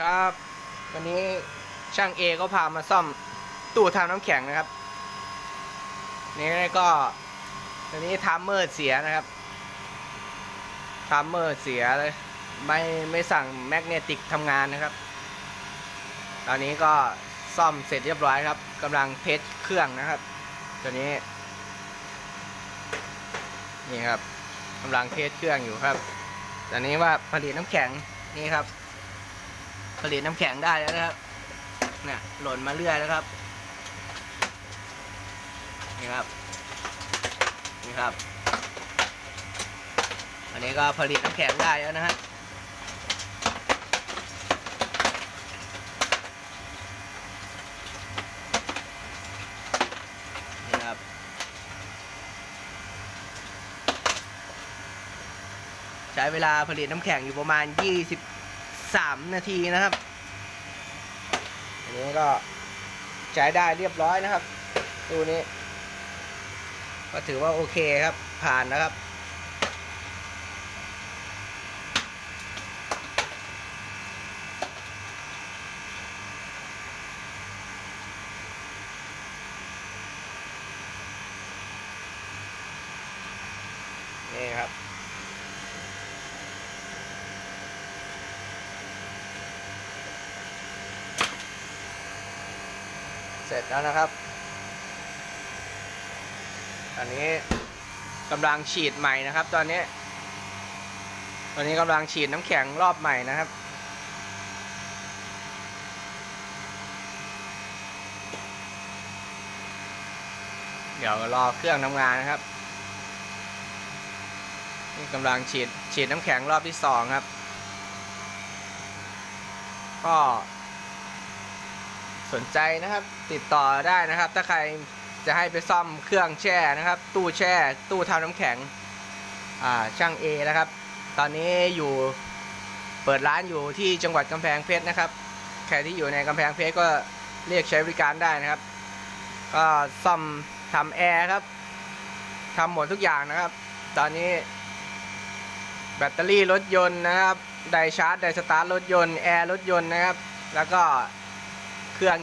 ครับ วันนี้ช่างเอก็พามาซ่อมตู้ทำน้ำแข็งนะครับ นี่ก็ตัวนี้ทัมเมอร์เสียนะครับทัมเมอร์เสียเลย ไม่ไม่สั่งแมกเนติกทำงานนะครับ ตอนนี้ก็ซ่อมเสร็จเรียบร้อยครับกำลังเทสเครื่องนะครับ ตัวนี้ นี่ครับกำลังเทสเครื่องอยู่ครับ ตอนนี้ว่าผลิตน้ำแข็งนี่ครับ ผลิตน้ำแข็งได้แล้วนะครับเนี่ยหล่นมาเรื่อยแล้วครับนี่ครับนี่ครับ อันนี้ก็ผลิตน้ำแข็งได้แล้วนะฮะนี่ครับใช้เวลาผลิตน้ำแข็งอยู่ประมาณ 3 นาทีนะครับ อันนี้ก็ใช้ได้เรียบร้อยนะครับ ตู้นี้ ก็ถือว่าโอเคครับ ผ่านนะครับนี่ครับ เสร็จแล้วนะครับ อันนี้กำลังฉีดใหม่นะครับ ตอนนี้ ตอนนี้กำลังฉีดน้ำแข็งรอบใหม่นะครับเดี๋ยวรอเครื่องทำงานนะครับ นี่กำลังฉีดฉีดน้ำแข็งรอบที่สองครับ ก็ สนใจนะครับติดต่อได้นะครับ ถ้าใครจะให้ไปซ่อมเครื่องแช่นะครับ ตู้แช่ ตู้ทำน้ำแข็งช่างเอนะครับ ตอนนี้อยู่เปิดร้านอยู่ที่จังหวัดกำแพงเพชรนะครับ ใครที่อยู่ในกำแพงเพชรก็เรียกใช้บริการได้นะครับ ก็ซ่อมทำแอร์ครับทำหมดทุกอย่างนะครับ ตอนนี้ แบตเตอรี่รถยนต์นะครับ ไดชาร์จ ไดสตาร์ทรถยนต์ แอร์รถยนต์นะครับ แล้วก็ เครื่อง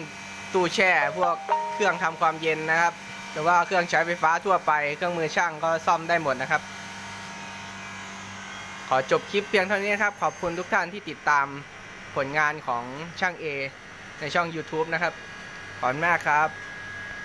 ตู้แช่พวกเครื่องทำความเย็นนะครับหรือว่าเครื่องใช้ไฟฟ้าทั่วไป เครื่องมือช่างก็ซ่อมได้หมดนะครับ ขอจบคลิปเพียงเท่านี้นครับ ขอบคุณทุกท่านที่ติดตามผลงานของช่างเอในช่อง YouTube นะครับ ขอบคุณมากครับ